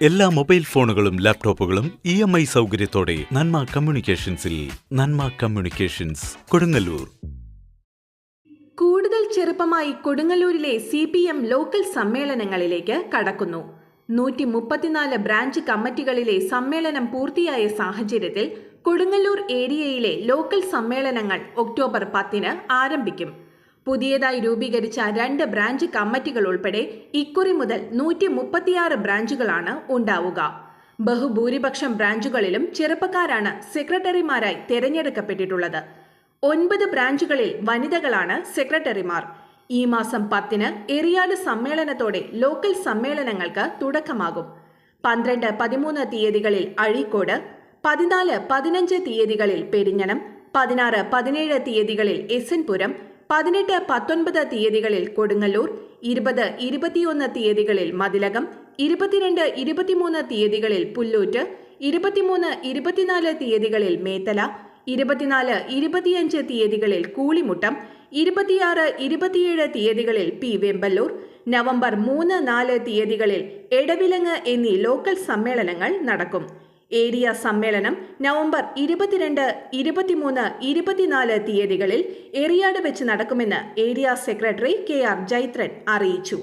എല്ലാ മൊബൈൽ ഫോണുകളും ലാപ്ടോപ്പുകളും ഇ എം ഐ സൗകര്യത്തോടെ നന്മ കമ്മ്യൂണിക്കേഷൻസിൽ നന്മ കമ്മ്യൂണിക്കേഷൻസ് കൊടുങ്ങല്ലൂർ. കൂടുതൽ ചെറുപ്പമായി കൊടുങ്ങല്ലൂരിലെ സി പി എം ലോക്കൽ സമ്മേളനങ്ങളിലേക്ക് കടക്കുന്നു. നൂറ്റി മുപ്പത്തിനാല് ബ്രാഞ്ച് കമ്മിറ്റികളിലെ സമ്മേളനം പൂർത്തിയായ സാഹചര്യത്തിൽ കൊടുങ്ങല്ലൂർ ഏരിയയിലെ ലോക്കൽ സമ്മേളനങ്ങൾ ഒക്ടോബർ പത്തിന് ആരംഭിക്കും. പുതിയതായി രൂപീകരിച്ച രണ്ട് ബ്രാഞ്ച് കമ്മിറ്റികൾ ഉൾപ്പെടെ ഇക്കുറി മുതൽ നൂറ്റി മുപ്പത്തിയാറ് ബ്രാഞ്ചുകളാണ് ഉണ്ടാവുക. ബഹുഭൂരിപക്ഷം ബ്രാഞ്ചുകളിലും ചെറുപ്പക്കാരാണ് സെക്രട്ടറിമാരായി തിരഞ്ഞെടുക്കപ്പെട്ടിട്ടുള്ളത്. ഒൻപത് ബ്രാഞ്ചുകളിൽ വനിതകളാണ് സെക്രട്ടറിമാർ. ഈ മാസം പത്തിന് എറിയാട് സമ്മേളനത്തോടെ ലോക്കൽ സമ്മേളനങ്ങൾക്ക് തുടക്കമാകും. പന്ത്രണ്ട് പതിമൂന്ന് തീയതികളിൽ അഴീക്കോട് പതിനാല് പതിനഞ്ച് തീയതികളിൽ പെരിഞ്ഞനം പതിനാറ് പതിനേഴ് തീയതികളിൽ എസ് എൻ പുരം പതിനെട്ട് പത്തൊൻപത് തീയതികളിൽ കൊടുങ്ങല്ലൂർ ഇരുപത് ഇരുപത്തിയൊന്ന് തീയതികളിൽ മതിലകം ഇരുപത്തിരണ്ട് ഇരുപത്തിമൂന്ന് തീയതികളിൽ പുല്ലൂറ്റ് ഇരുപത്തിമൂന്ന് ഇരുപത്തിനാല് തീയതികളിൽ മേത്തല ഇരുപത്തിനാല് ഇരുപത്തിയഞ്ച് തീയതികളിൽ കൂളിമുട്ടം ഇരുപത്തിയാറ് ഇരുപത്തിയേഴ് തീയതികളിൽ പി വെമ്പല്ലൂർ നവംബർ മൂന്ന് നാല് തീയതികളിൽ എടവിലങ്ങ് എന്നീ ലോക്കൽ സമ്മേളനങ്ങൾ നടക്കും. ഏരിയ സമ്മേളനം നവംബർ ഇരുപത്തിരണ്ട് ഇരുപത്തിമൂന്ന് ഇരുപത്തിനാല് തീയതികളിൽ എറിയാട് വെച്ച് നടക്കുമെന്ന് area secretary K R Jaithran അറിയിച്ചു.